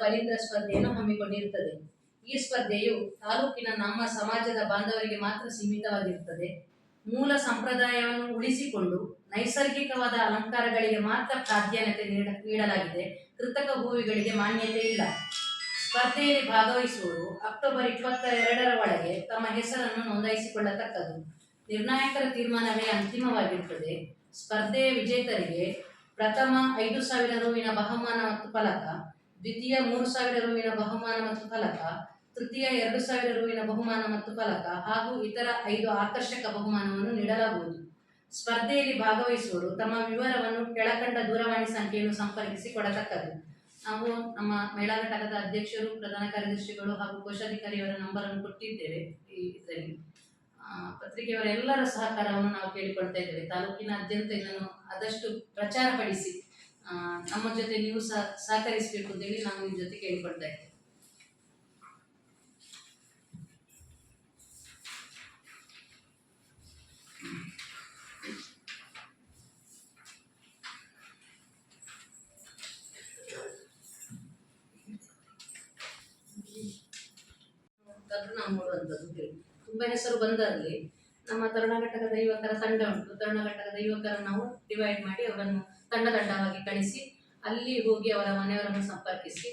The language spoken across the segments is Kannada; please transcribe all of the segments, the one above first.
ಬಲಿಂದ್ರ ಸ್ಪರ್ಧೆಯನ್ನು ಹಮ್ಮಿಕೊಂಡಿರುತ್ತದೆ. ಈ ಸ್ಪರ್ಧೆಯು ತಾಲೂಕಿನ ನಮ್ಮ ಸಮಾಜದ ಬಾಂಧವರಿಗೆ ಮಾತ್ರ ಸೀಮಿತವಾಗಿರುತ್ತದೆ. ಮೂಲ ಸಂಪ್ರದಾಯವನ್ನು ಉಳಿಸಿಕೊಂಡು ನೈಸರ್ಗಿಕವಾದ ಅಲಂಕಾರಗಳಿಗೆ ಮಾತ್ರ ಪ್ರಾಧಾನ್ಯತೆ ನೀಡ- ನೀಡಲಾಗಿದೆ. ಕೃತಕ ಹೂವಿಗಳಿಗೆ ಮಾನ್ಯತೆ ಇಲ್ಲ. ಸ್ಪರ್ಧೆಯಲ್ಲಿ ಭಾಗವಹಿಸುವವರು ಅಕ್ಟೋಬರ್ ಇಪ್ಪತ್ತ ಎರಡರ ಒಳಗೆ ತಮ್ಮ ಹೆಸರನ್ನು ನೋಂದಾಯಿಸಿಕೊಳ್ಳತಕ್ಕದ್ದು. ನಿರ್ಣಾಯಕರ ತೀರ್ಮಾನವೇ ಅಂತಿಮವಾಗಿರುತ್ತದೆ. ಸ್ಪರ್ಧೆಯ ವಿಜೇತರಿಗೆ ಪ್ರಥಮ ಐದು ಸಾವಿರ ರೂವಿನ ಬಹುಮಾನ ಮತ್ತು ಫಲಕ ದ್ವಿತೀಯ ಮೂರು ಸಾವಿರ ರೂಪಿನ ಬಹುಮಾನ ಮತ್ತು ಫಲಕ, ತೃತೀಯ ಎರಡು ಸಾವಿರ ರೂಪಿನ ಬಹುಮಾನ ಮತ್ತು ಫಲಕ ಹಾಗೂ ಇತರ ಐದು ಆಕರ್ಷಕ ಬಹುಮಾನವನ್ನು ನೀಡಲಾಗುವುದು. ಸ್ಪರ್ಧೆಯಲ್ಲಿ ಭಾಗವಹಿಸುವವರು ತಮ್ಮ ವಿವರವನ್ನು ಕೆಳಕಂಡ ದೂರವಾಣಿ ಸಂಖ್ಯೆಯನ್ನು ಸಂಪರ್ಕಿಸಿ ಕೊಡತಕ್ಕದ್ದು. ನಾವು ನಮ್ಮ ಮಹಿಳಾ ಘಟಕದ ಅಧ್ಯಕ್ಷರು, ಪ್ರಧಾನ ಕಾರ್ಯದರ್ಶಿಗಳು ಹಾಗೂ ಕೋಶಾಧಿಕಾರಿಯವರ ನಂಬರನ್ನು ಕೊಟ್ಟಿದ್ದೇವೆ ಈ ಇದರಲ್ಲಿ. ಪತ್ರಿಕೆಯವರ ಎಲ್ಲರ ಸಹಕಾರವನ್ನು ನಾವು ಕೇಳಿಕೊಳ್ತಾ ಇದ್ದೇವೆ. ತಾಲೂಕಿನಾದ್ಯಂತ ಇದನ್ನು ಆದಷ್ಟು ಪ್ರಚಾರಪಡಿಸಿ ನಮ್ಮ ಜೊತೆ ನೀವು ಸಹ ಸಹಕರಿಸಬೇಕು ಅಂತೇಳಿ ನಾನು ನಿಮ್ಮ ಜೊತೆ ಕೇಳಿಕೊಳ್ತಾ ಇದ್ದೆ. ನಾವು ನೋಡುವಂಥದ್ದು ತುಂಬ ಹೆಸರು ಬಂದಲ್ಲಿ ನಮ್ಮ ತರುಣ ಘಟಕದ ಯುವಕರ ತಂಡ ಉಂಟು. ತರುಣ ಘಟಕದ ಯುವಕರ ನಾವು ಡಿವೈಡ್ ಮಾಡಿ ಅವರನ್ನು ತಂಡ ತಂಡವಾಗಿ ಕಳಿಸಿ, ಅಲ್ಲಿ ಹೋಗಿ ಅವರ ಮನೆಯವರನ್ನು ಸಂಪರ್ಕಿಸಿ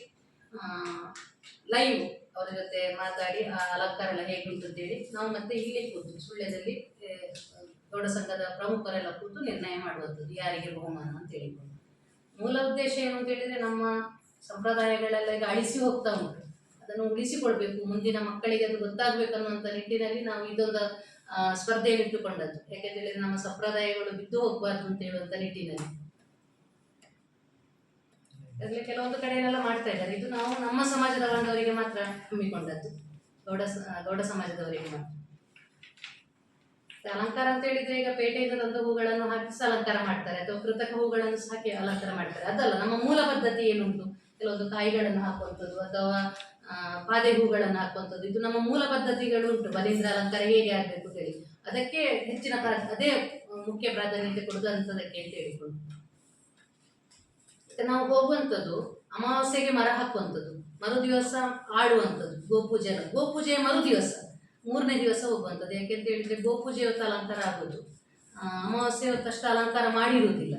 ಲೈವ್ ಅವರ ಜೊತೆ ಮಾತಾಡಿ, ಆ ಅಲಂಕಾರ ಎಲ್ಲ ಹೇಗುಂಟಂತೇಳಿ ನಾವು ಮತ್ತೆ ಇಲ್ಲಿ ಕೂತು, ಸುಳ್ಯದಲ್ಲಿ ದೊಡ್ಡ ಸಂಘದ ಪ್ರಮುಖರೆಲ್ಲ ಕೂತು ನಿರ್ಣಯ ಮಾಡುವಂಥದ್ದು, ಯಾರಿಗೆ ಬಹುಮಾನ ಅಂತ ಹೇಳಿಕೊಂಡು. ಮೂಲ ಉದ್ದೇಶ ಏನು ಅಂತ ಹೇಳಿದ್ರೆ ನಮ್ಮ ಸಂಪ್ರದಾಯಗಳೆಲ್ಲ ಈಗ ಅಳಿಸಿ ಹೋಗ್ತಾ ಉಂಟು. ಅದನ್ನು ಉಳಿಸಿಕೊಳ್ಬೇಕು, ಮುಂದಿನ ಮಕ್ಕಳಿಗೆ ಅದು ಗೊತ್ತಾಗಬೇಕು ಅನ್ನುವಂಥ ನಿಟ್ಟಿನಲ್ಲಿ ನಾವು ಇದೊಂದು ಸ್ಪರ್ಧೆಯನ್ನು ಇಟ್ಟುಕೊಂಡದ್ದು ಯಾಕೆಂತ ಹೇಳಿದ್ರೆ ನಮ್ಮ ಸಂಪ್ರದಾಯಗಳು ಬಿದ್ದು ಹೋಗಬಾರ್ದು ಅಂತ ಹೇಳುವಂಥ ನಿಟ್ಟಿನಲ್ಲಿ. ಅದರಲ್ಲಿ ಕೆಲವೊಂದು ಕಡೆಯಲ್ಲೆಲ್ಲ ಮಾಡ್ತಾ ಇದ್ದಾರೆ. ಇದು ನಾವು ನಮ್ಮ ಸಮಾಜದ ಮಾತ್ರ ಹಮ್ಮಿಕೊಂಡದ್ದು. ಗೌಡ ಗೌಡ ಸಮಾಜದವರಿಗೆ ಮಾತ್ರ. ಅಲಂಕಾರ ಅಂತ ಹೇಳಿದ್ರೆ ಈಗ ಪೇಟೆಯಿಂದ ತಂದ ಹೂಗಳನ್ನು ಹಾಕಿಸಿ ಅಲಂಕಾರ ಮಾಡ್ತಾರೆ. ಅಥವಾ ಕೃತಕ ಹೂಗಳನ್ನು ಹಾಕಿ ಅಲಂಕಾರ ಮಾಡ್ತಾರೆ. ಅದಲ್ಲ, ನಮ್ಮ ಮೂಲ ಪದ್ಧತಿ ಏನುಂಟು? ಕೆಲವೊಂದು ಕಾಯಿಗಳನ್ನು ಹಾಕುವಂಥದ್ದು ಅಥವಾ ಪಾದೆ ಹೂಗಳನ್ನು ಹಾಕುವಂಥದ್ದು. ಇದು ನಮ್ಮ ಮೂಲ ಪದ್ಧತಿಗಳು ಉಂಟು ಬಲೀಂದ್ರ ಅಲಂಕಾರ ಹೇಗೆ ಆಗಬೇಕು ಹೇಳಿ. ಅದಕ್ಕೆ ಹೆಚ್ಚಿನ ಪ್ರಾ ಅದೇ ಮುಖ್ಯ ಪ್ರಾಧಾನ್ಯತೆ ಕೊಡುದು ಅಂತದಕ್ಕೆ ಅಂತ ಹೇಳಿಕೊಂಡು ನಾವು ಹೋಗುವಂಥದ್ದು ಅಮಾವಾಸ್ಯೆಗೆ ಮರ ಹಾಕುವಂಥದ್ದು, ಮರುದಿವಸ ಆಡುವಂಥದ್ದು, ಗೋಪೂಜೆ ಗೋಪೂಜೆಯ ಮರುದಿವಸ, ಮೂರನೇ ದಿವಸ ಹೋಗುವಂಥದ್ದು. ಯಾಕೆಂತ ಹೇಳಿದ್ರೆ ಗೋಪೂಜೆ ಹೊತ್ತು ಅಲಂಕಾರ ಆಗೋದು. ಅಮಾವಾಸ್ಯೆ ಹೊತ್ತಷ್ಟು ಅಲಂಕಾರ ಮಾಡಿರುವುದಿಲ್ಲ.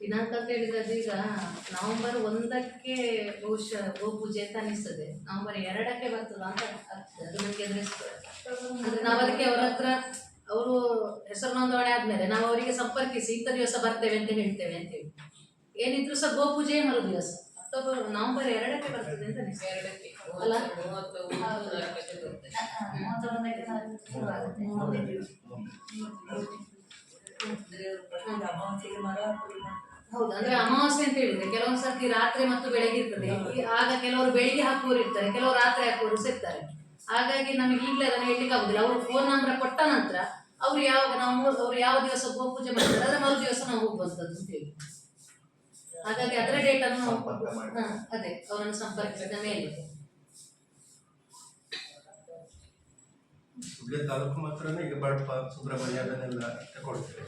ದಿನಾಂಕ ಅಂತ ಹೇಳಿದ್ರೆ ಈಗ ನವೆಂಬರ್ ಒಂದಕ್ಕೆ ಬಹುಶಃ ಗೋಪೂಜೆ ಅಂತ ಅನಿಸ್ತದೆ. ನವೆಂಬರ್ ಎರಡಕ್ಕೆ ಬರ್ತದ ಅಂತ ಅದು ಅಂದರೆ ಅಂದ್ರೆ ನಾವು ಅದಕ್ಕೆ ಅವರ ಹತ್ರ ಅವರು ಹೆಸರು ನೋಂದಣಿ ಆದ್ಮೇಲೆ ನಾವು ಅವರಿಗೆ ಸಂಪರ್ಕಿಸಿ ಇಂಥ ದಿವಸ ಬರ್ತೇವೆ ಅಂತ ಹೇಳ್ತೇವೆ ಅಂತೇಳಿ. ಏನಿದ್ರು ಸಹ ಗೋಪೂಜೆ ಮರು ದಿವಸ? ಅಕ್ಟೋಬರ್ ನವೆಂಬರ್ ಎರಡಕ್ಕೆ ಬರ್ತದೆ ಅಂತ ಅನಿಸ್ತದೆ ಎರಡಕ್ಕೆ. ಅಲ್ಲ? ಹೌದು. ಅಂದ್ರೆ ಅಮಾವಾಸ್ಯೆ ಅಂತ ಹೇಳಿದ್ರೆ ಕೆಲವೊಂದು ಸರ್ತಿ ರಾತ್ರಿ ಮತ್ತು ಬೆಳಗ್ಗೆ ಇರ್ತದೆ. ಆಗ ಕೆಲವರು ಬೆಳಿಗ್ಗೆ ಹಾಕುವವರು ಇರ್ತಾರೆ ಕೆಲವರು ರಾತ್ರಿ ಹಾಕುವವರು ಸಿಗ್ತಾರೆ ಹಾಗಾಗಿ ನಮಗೆ ಈಗಲೇ ಅದನ್ನು ಹೇಳಲಿಕ್ಕೆ ಆಗುದಿಲ್ಲ ಅವರು ಫೋನ್ ನಂಬರ್ ಕೊಟ್ಟ ನಂತರ ಅವ್ರು ಯಾವಾಗ ನಾವು ಅವ್ರು ಯಾವ ದಿವಸ ಗೋಪೂಜೆ ಮಾಡ್ತಾರೆ ಅದರ ಮರು ದಿವಸ ನಾವು ಹೋಗುವಂಥದ್ದು ಅಂತ ಹೇಳಿ. ಹಾಗಾಗಿ ಅದರ ಡೇಟ್ ಅನ್ನು ನಾವು ಅದೇ ಅವರನ್ನು ಸಂಪರ್ಕಿಸಿದ ಮೇಲೆ. ಸುಳ್ಯ ತಾಲೂಕು ಮಾತ್ರನೇ ಈಗ ಬಡಪ ಸುಬ್ರಹ್ಮಣ್ಯ ಅದನ್ನೆಲ್ಲ ತಗೊಳ್ತೇವೆ.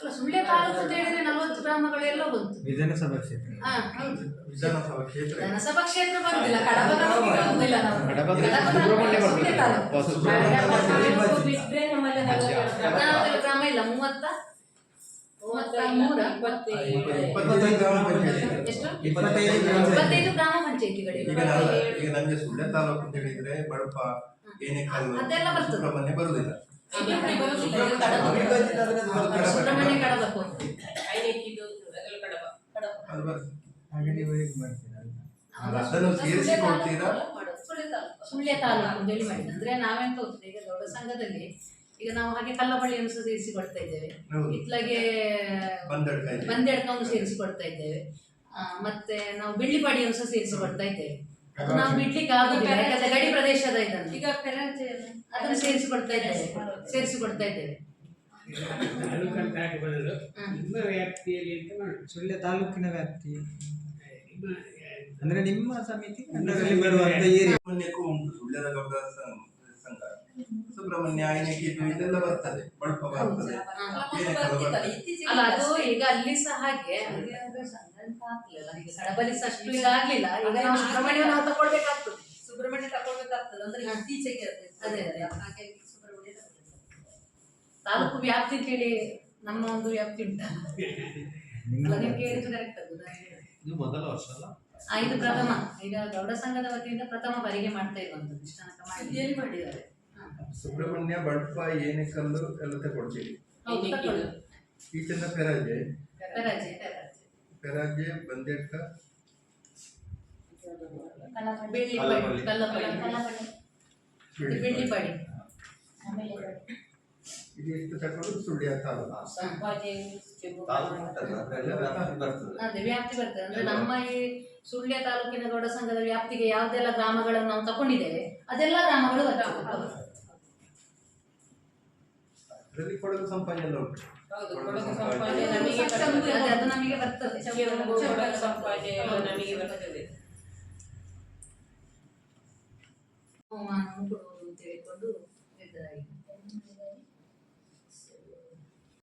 ಅಲ್ಲ ಸುಳ್ಯ ತಾಲೂಕು ಅಂತ ಹೇಳಿದ್ರೆ ನಲವತ್ತು ಗ್ರಾಮಗಳೆಲ್ಲ ಬಂತು. ವಿಧಾನಸಭಾ ಕ್ಷೇತ್ರ. ಹಾ ಹೌದು. ವಿಧಾನಸಭಾ ಕ್ಷೇತ್ರ. ಧನಸಭಾ ಕ್ಷೇತ್ರ ಬರುದಿಲ್ಲ ಕಡಬ ತಾಲೂಕಿಗೆ ಬರುದಿಲ್ಲ ನಾವು. ಕಡಬ ಕಡಬ ಸುಬ್ರಹ್ಮಣ್ಯ ತಾಲೂಕು, ಸುಳ್ಯ ತಾಲೂಕು. ಬರ್ತದೆ. ಸುಬ್ರಹ್ಮಣ್ಯ ಬಿಟ್ರೆ ನಮ್ಮಲ್ಲಿ ಹದಿನಾಲ್ಕು ಗ್ರಾಮ ಇಲ್ಲ ಮೂವತ್ತ? ಗ್ರಾಮ ಇಪ್ಪತ್ತೈದು ಗ್ರಾಮ ಪಂಚಾಯತಿಗಳಿವೆ ಈಗ ನನಗೆ ಸುಳ್ಯ ತಾಲೂಕು ಅಂತ ಹೇಳಿದ್ರೆ ಬಡಪ. ಸುಬ್ರಹ್ಮಣ್ಯ ಅದನ್ನು ಸೇರಿಸಿಕೊಳ್ತೀರಾ ಸುಳ್ಯ ತಾಲೂಕು. ಅಂತ ಹೇಳಿ ಮಾಡಿದ್ರೆ ಅಂದ್ರೆ ನಾವೆಂತ ಹೋಗ್ತದೆ ಈಗ ದೊಡ್ಡ ಸಂಘದಲ್ಲಿ ಈಗ ನಾವು ಹಾಗೆ ಕಲ್ಲಬಳ್ಳಿಯನ್ನು ಸಹ ಸೇರಿಸಿಕೊಳ್ತಾ ಇದ್ದೇವೆ. ಇತ್ಲಾಗೆ ಬಂದೆಡ್ಕವನ್ನು ಸೇರಿಸಿಕೊಡ್ತಾ ಇದ್ದೇವೆ. ಮತ್ತೆ ನಾವು ಬೆಳ್ಳಿಪಾಡಿಯನ್ನು ಸಹ ಸೇರಿಸಿಕೊಡ್ತಾ ಇದ್ದೇವೆ. ಅದು ನಾವು ಬಿಡ್ಲಿಕ್ಕೆ ಆಗುದಿಲ್ಲ ಯಾಕಂದ್ರೆ ಗಡಿ ಪ್ರದೇಶದ ಇದನ್ನು. ಈಗ ಅದನ್ನು ಸೇರಿಸಿಕೊಡ್ತಾ ಇದ್ದೇವೆ. ಸೇರಿಸಿಕೊಡ್ತಾ ಇದ್ದೇವೆ. ತಾಲೂಕು ಅಂತ ಹಾಕಿ ಬದಲು. ನಿಮ್ಮ ವ್ಯಾಪ್ತಿಯಲ್ಲಿ ಅಂತ ಮಾಡಿ ಸುಳ್ಯ ತಾಲೂಕಿನ ವ್ಯಾಪ್ತಿ. ಅಂದ್ರೆ ನಿಮ್ಮ ಸಮಿತಿ ಬರುವಂತ ಉಂಟು ಸುಳ್ಯದ ಗೌಡ ಸುಬ್ರಹ್ಮಣ್ಯ ಐನಗಿಟ್ಟು ಇದೆಲ್ಲ ಬರ್ತದೆ ಬಳಪ ಬರ್ತದೆ. ಅಲ್ಲ ಅದು ಈಗ ಅಲ್ಲಿ ಸಹ ಹಾಗೆ. ಸಂಘ ಅಂತ ಆಗ್ಲಿಲ್ಲ ಈಗ ಅಷ್ಟು ಈಗ ನಾವು ಸುಬ್ರಹ್ಮಣ್ಯ ನಾವು ತಗೊಳ್ಬೇಕಾಗ್ತದೆ ಸುಬ್ರಹ್ಮಣ್ಯ ತಗೊಳ್ಬೇಕಾಗ್ತದೆ ಅಂದ್ರೆ. ಇತ್ತೀಚೆಗೆ ಅದು. ಸುಬ್ರಹ್ಮಣ್ಯ ತಾಲೂಕು ವ್ಯಾಪ್ತಿ ಕೇಳಿ ಹೇಳಿ ನಮ್ಮ ಒಂದು ವ್ಯಾಪ್ತಿ ಉಂಟಲ್ಲ ಅಲ್ಲ ನಿಮ್ಗೆ ಕರೆಕ್ಟ್ ಅದು ಇದು ಮೊದಲ ವರ್ಷ ಅಲ್ಲ? ಆ, ಇದು ಪ್ರಥಮ. ಈಗ ಗೌಡ ಸಂಘದ ವತಿಯಿಂದ ಪ್ರಥಮ ಬಾರಿಗೆ ಮಾಡ್ತಾ ಇರುವಂತದ್ದು ಮಾಡಿದ್ದಾರೆ. ಸುಬ್ರಹ್ಮಣ್ಯ ಬಡ್ಪ ಏನಿಕಲ್ಲು ಎಲ್ಲ ತಗೊಳ್ತೀವಿ. ಈಚಿನ ಪೆರಾಜೆ. ಪೆರಾಜೆ ಬಂದೆಟ್ಟ ಇದು. ಎಷ್ಟು ತಗೊಂಡು ಅದೇ ವ್ಯಾಪ್ತಿ ಬರ್ತದೆ. ಅಂದ್ರೆ ನಮ್ಮ ಈ ಸುಳ್ಯ ತಾಲೂಕಿನ ಗೌಡ ಸಂಘದ ವ್ಯಾಪ್ತಿಗೆ ಯಾವ್ದೆಲ್ಲ ಗ್ರಾಮಗಳನ್ನು ನಾವು ತಗೊಂಡಿದ್ದೇವೆ ಅದೆಲ್ಲ ಗ್ರಾಮಗಳು ಬರ್ತವೆ. ಅದರಲ್ಲಿ ಕೊಡಗು ಸಂಪಾಜಿ ಎಲ್ಲ ಉಂಟು ಕೊಡಗು ಸಂಪಾಜೆ. ನಮಗೆ ಬರ್ತದೆ. ಅದು ನಮಗೆ ಬರ್ತದೆ. ಚೆಂಬು, ಕೊಡಗು ಸಂಪಾಜೆ ಎಲ್ಲ ನಮಗೆ ಬರ್ತದೆ.